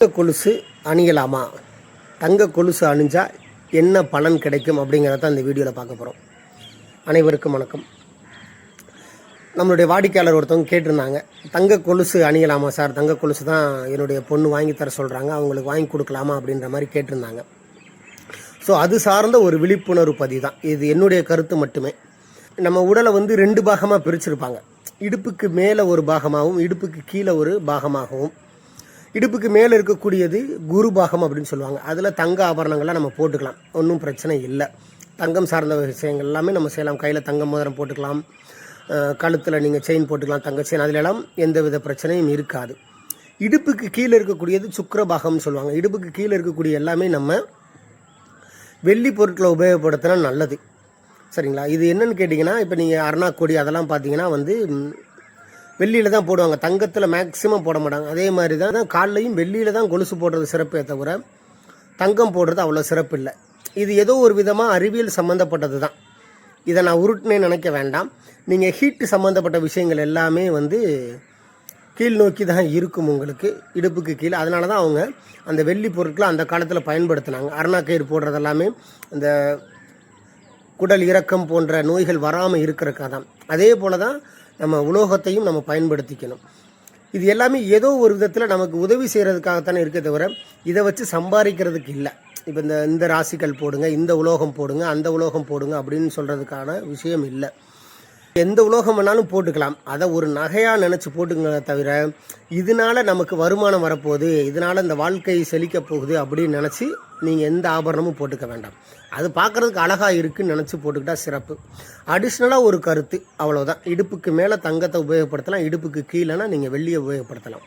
தங்க கொலுசு அணியலாமா? தங்க கொலுசு அணிஞ்சால் என்ன பலன் கிடைக்கும் அப்படிங்கிறத இந்த வீடியோவில் பார்க்க போகிறோம் அனைவருக்கும் வணக்கம். நம்மளுடைய வாடிக்கையாளர் ஒருத்தவங்க கேட்டிருந்தாங்க தங்க கொலுசு அணியலாமா சார்? தங்க கொலுசு தான் என்னுடைய பொண்ணு வாங்கி தர சொல்கிறாங்க அவங்களுக்கு வாங்கி கொடுக்கலாமா? அப்படின்ற மாதிரி கேட்டிருந்தாங்க. ஸோ அது சார்ந்த ஒரு விழிப்புணர்வு பதிவு தான். இது என்னுடைய கருத்து மட்டுமே. நம்ம உடலை வந்து ரெண்டு பாகமாக பிரிச்சிருப்பாங்க. இடுப்புக்கு மேலே ஒரு பாகமாகவும் இடுப்புக்கு கீழே ஒரு பாகமாகவும். இடுப்புக்கு மேலே இருக்கக்கூடியது குரு பாகம் அப்படின்னு சொல்லுவாங்க. அதில் தங்க ஆபரணங்கள்லாம் நம்ம போட்டுக்கலாம். ஒன்றும் பிரச்சனை இல்லை. தங்கம் சார்ந்த விஷயங்கள் எல்லாமே நம்ம செய்யலாம். கையில் தங்க மோதிரம் போட்டுக்கலாம். கழுத்தில் நீங்கள் செயின் போட்டுக்கலாம் தங்க செயின் அதிலெல்லாம் எந்த வித பிரச்சனையும் இருக்காது. இடுப்புக்கு கீழே இருக்கக்கூடியது சுக்கிர பாகம்னு சொல்லுவாங்க. இடுப்புக்கு கீழே இருக்கக்கூடிய எல்லாமே நம்ம வெள்ளி பொருட்களை உபயோகப்படுத்தினா நல்லது. சரிங்களா? இது என்னென்னு கேட்டிங்கன்னா இப்போ நீங்கள் அருணா கொடி அதெல்லாம் பார்த்தீங்கன்னா வந்து வெள்ளியில் தான் போடுவாங்க. தங்கத்தில் மேக்ஸிமம் போட மாட்டாங்க. அதே மாதிரி தான் கால்லையும் வெள்ளியில் தான் கொலுசு போடுறது சிறப்பே தவிர தங்கம் போடுறது அவ்வளோ சிறப்பு இல்லை. இது ஏதோ ஒரு விதமாக அறிவியல் சம்மந்தப்பட்டது தான் இதை நான் உருட்டுனே நினைக்க வேண்டாம். நீங்கள் ஹீட்டு சம்மந்தப்பட்ட விஷயங்கள் எல்லாமே வந்து கீழ் நோக்கி தான் இருக்கும் உங்களுக்கு. இடுப்புக்கு கீழே. அதனால தான் அவங்க அந்த வெள்ளி பொருட்களை அந்த காலத்தில் பயன்படுத்தினாங்க. அருணாக்கயிறு போடுறது எல்லாமே அந்த குடல் இறக்கம் போன்ற நோய்கள் வராமல் இருக்கிறக்காக தான் அதே போல தான் நம்ம உலோகத்தையும் நம்ம பயன்படுத்திக்கணும். இது எல்லாமே ஏதோ ஒரு விதத்தில் நமக்கு உதவி செய்கிறதுக்காகத்தானே இருக்க தவிர இதை வச்சு சம்பாதிக்கிறதுக்கு இல்லை. இப்போ இந்த இந்த ராசிகள் போடுங்க இந்த உலோகம் போடுங்க அந்த உலோகம் போடுங்க அப்படின்னு சொல்கிறதுக்கான விஷயம் இல்லை. எந்த உலோகம் வேணாலும் போட்டுக்கலாம். அதை ஒரு நகையாக நினச்சி போட்டுங்க தவிர இதனால நமக்கு வருமானம் வரப்போகுது இதனால் இந்த வாழ்க்கை செழிக்க போகுது அப்படின்னு நினச்சி நீங்கள் எந்த ஆபரணமும் போட்டுக்க வேண்டாம். அது பார்க்குறதுக்கு அழகாக இருக்குன்னு நினச்சி போட்டுக்கிட்டா சிறப்பு. அடிஷ்னலாக ஒரு கருத்து அவ்வளோதான் இடுப்புக்கு மேலே தங்கத்தை உபயோகப்படுத்தலாம் இடுப்புக்கு கீழேனா நீங்கள் வெள்ளியை உபயோகப்படுத்தலாம்.